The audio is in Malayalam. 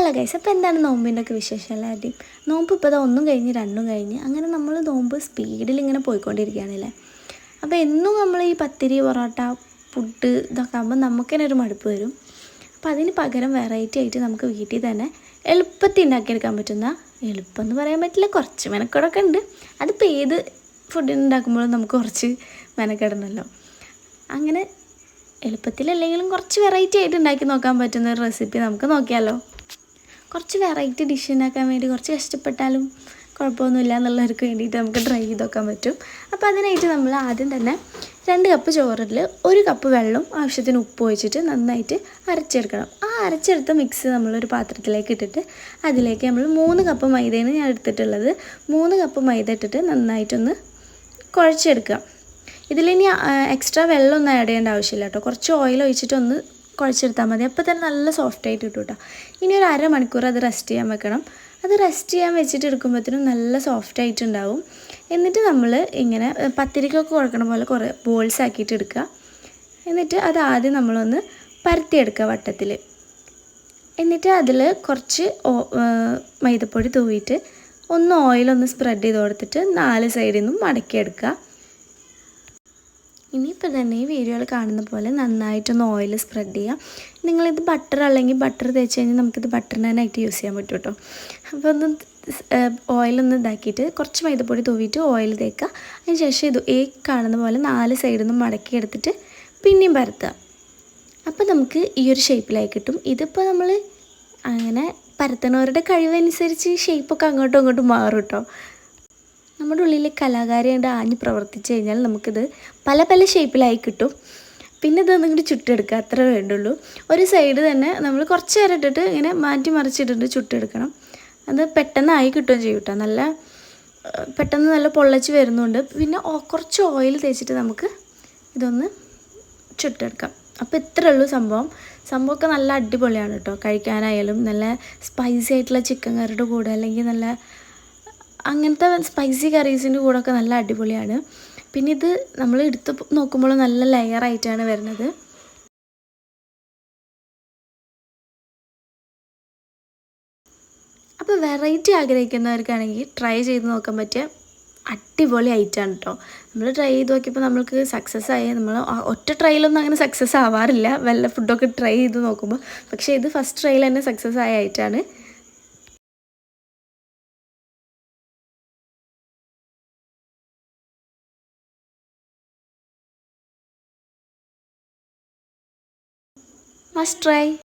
ഹലോ ഗൈസ് അപ്പോൾ എന്താണ് നോമ്പിന്റെ ഒക്കെ വിശേഷം എല്ലാവരുടെയും നോമ്പ് ഇപ്പോൾ ഒന്നും കഴിഞ്ഞ് രണ്ടും കഴിഞ്ഞ് അങ്ങനെ നമ്മൾ നോമ്പ് സ്പീഡിൽ ഇങ്ങനെ പോയിക്കൊണ്ടിരിക്കുകയാണല്ലേ അപ്പോൾ എന്നും നമ്മൾ ഈ പത്തിരി പൊറോട്ട പുട്ട് ഇതൊക്കെ ആകുമ്പോൾ നമുക്ക് തന്നെ ഒരു മടുപ്പ് വരും. അപ്പോൾ അതിന് പകരം വെറൈറ്റി ആയിട്ട് നമുക്ക് വീട്ടിൽ തന്നെ എളുപ്പത്തിൽ ഉണ്ടാക്കിയെടുക്കാൻ പറ്റുന്ന എളുപ്പം എന്ന് പറയാൻ പറ്റില്ല കുറച്ച് മെനക്കെടൊക്കെ ഉണ്ട്. അതിപ്പോൾ ഏത് ഫുഡിന് ഉണ്ടാക്കുമ്പോഴും നമുക്ക് കുറച്ച് മെനക്കെടണമല്ലോ അങ്ങനെ എളുപ്പത്തിൽ അല്ലെങ്കിലും കുറച്ച് വെറൈറ്റി ആയിട്ട് ഉണ്ടാക്കി നോക്കാൻ പറ്റുന്ന ഒരു റെസിപ്പി നമുക്ക് നോക്കിയാലോ? കുറച്ച് വെറൈറ്റി ഡിഷ് ഉണ്ടാക്കാൻ വേണ്ടി കുറച്ച് കഷ്ടപ്പെട്ടാലും കുഴപ്പമൊന്നുമില്ല എന്നുള്ളവർക്ക് വേണ്ടിയിട്ട് നമുക്ക് ട്രൈ ചെയ്ത് നോക്കാൻ പറ്റും. അപ്പോൾ അതിനായിട്ട് നമ്മൾ ആദ്യം തന്നെ രണ്ട് കപ്പ് ചോറിൽ ഒരു കപ്പ് വെള്ളം ആവശ്യത്തിന് ഉപ്പ് ഒഴിച്ചിട്ട് നന്നായിട്ട് അരച്ചെടുക്കണം. ആ അരച്ചെടുത്ത മിക്സ് നമ്മളൊരു പാത്രത്തിലേക്ക് ഇട്ടിട്ട് അതിലേക്ക് നമ്മൾ മൂന്ന് കപ്പ് മൈദയാണ് ഞാൻ എടുത്തിട്ടുള്ളത്. മൂന്ന് കപ്പ് മൈദ ഇട്ടിട്ട് നന്നായിട്ടൊന്ന് കുഴച്ചെടുക്കുക. ഇതിലിനി എക്സ്ട്രാ വെള്ളമൊന്നും ആഡ് ചെയ്യേണ്ട ആവശ്യമില്ല കേട്ടോ. കുറച്ച് ഓയിൽ ഒഴിച്ചിട്ടൊന്ന് കുഴച്ചെടുത്താൽ മതി. അപ്പോൾ തന്നെ നല്ല സോഫ്റ്റ് ആയിട്ട് കിട്ടും കേട്ടോ ഇനി ഒരു അരമണിക്കൂർ അത് റെസ്റ്റ് ചെയ്യാൻ വെക്കണം. അത് റെസ്റ്റ് ചെയ്യാൻ വെച്ചിട്ട് എടുക്കുമ്പോഴത്തേനും നല്ല സോഫ്റ്റ് ആയിട്ടുണ്ടാവും. എന്നിട്ട് നമ്മൾ ഇങ്ങനെ പത്തിരിക്കൊക്കെ കുഴക്കണ പോലെ കുറേ ബോൾസ് ആക്കിയിട്ട് എടുക്കുക. എന്നിട്ട് അത് ആദ്യം നമ്മളൊന്ന് പരത്തിയെടുക്കുക വട്ടത്തിൽ. എന്നിട്ട് അതിൽ കുറച്ച് മൈദപ്പൊടി തൂവിയിട്ട് ഒന്ന് ഓയിലൊന്ന് സ്പ്രെഡ് ചെയ്ത് കൊടുത്തിട്ട് നാല് സൈഡിൽ നിന്നും മടക്കിയെടുക്കുക. ഇനിയിപ്പോൾ തന്നെ ഈ വീഡിയോയിൽ കാണുന്ന പോലെ നന്നായിട്ടൊന്ന് ഓയിൽ സ്പ്രെഡ് ചെയ്യാം. നിങ്ങളിത് ബട്ടർ അല്ലെങ്കിൽ ബട്ടർ തേച്ച് കഴിഞ്ഞാൽ നമുക്കിത് ബട്ടർ നാനായിട്ട് യൂസ് ചെയ്യാൻ പറ്റും കേട്ടോ അപ്പോൾ ഒന്ന് ഓയിലൊന്ന് ഇതാക്കിയിട്ട് കുറച്ച് മൈദപ്പൊടി തൂവിയിട്ട് ഓയിൽ തേക്കുക അതിന് ശേഷം ഇത് ഈ കാണുന്ന പോലെ നാല് സൈഡിൽ നിന്നും മടക്കി എടുത്തിട്ട് പിന്നെയും പരത്തുക. അപ്പോൾ നമുക്ക് ഈ ഒരു ഷേപ്പിലായി കിട്ടും. ഇതിപ്പോൾ നമ്മൾ അങ്ങനെ പരത്തണവരുടെ കഴിവനുസരിച്ച് ഷേപ്പൊക്കെ അങ്ങോട്ടും ഇങ്ങോട്ടും മാറും കേട്ടോ നമ്മുടെ ഉള്ളിൽ കലാകാരിയുടെ ആഞ്ഞ് പ്രവർത്തിച്ചു കഴിഞ്ഞാൽ നമുക്കിത് പല പല ഷേപ്പിലായി കിട്ടും. പിന്നെ ഇത് കൂടി ചുട്ടെടുക്കുക അത്രേ വേണ്ടുള്ളൂ. ഒരു സൈഡ് തന്നെ നമ്മൾ കുറച്ച് നേരം ഇട്ടിട്ട് ഇങ്ങനെ മാറ്റി മറിച്ചിട്ടിട്ട് ചുട്ടെടുക്കണം. അത് പെട്ടെന്നായി കിട്ടുകയും ചെയ്യും കേട്ടോ നല്ല പെട്ടെന്ന് നല്ല പൊള്ളച്ച് വരുന്നുണ്ട്. പിന്നെ കുറച്ച് ഓയിൽ തേച്ചിട്ട് നമുക്ക് ഇതൊന്ന് ചുട്ടെടുക്കാം. അപ്പോൾ ഇത്രേ ഉള്ളൂ സംഭവം. സംഭവമൊക്കെ നല്ല അടിപൊളിയാണ് കേട്ടോ കഴിക്കാനായാലും നല്ല സ്പൈസി ആയിട്ടുള്ള ചിക്കൻ കറിയുടെ കൂടെ അല്ലെങ്കിൽ നല്ല അങ്ങനത്തെ സ്പൈസി കറീസിന്റെ ഒക്കെ നല്ല അടിപൊളിയാണ്. പിന്നെ ഇത് നമ്മൾ എടുത്ത് നോക്കുമ്പോൾ നല്ല ലെയർ ആയിട്ടാണ് വരുന്നത്. അപ്പോൾ വെറൈറ്റി ആഗ്രഹിക്കുന്നവർക്കാണെങ്കിൽ ട്രൈ ചെയ്ത് നോക്കാൻ പറ്റിയ അടിപൊളി ഐറ്റമാണ് കേട്ടോ നമ്മൾ ട്രൈ ചെയ്ത് നോക്കിയപ്പോൾ നമ്മൾക്ക് സക്സസ് ആയി. നമ്മൾ ഒറ്റ ട്രയലൊന്നും അങ്ങനെ സക്സസ് ആവാറില്ല. വല്ല ഫുഡൊക്കെ ട്രൈ ചെയ്ത് നോക്കുമ്പോൾ പക്ഷേ ഇത് ഫസ്റ്റ് ട്രയൽ തന്നെ സക്സസ് ആയ ഐറ്റമാണ് must try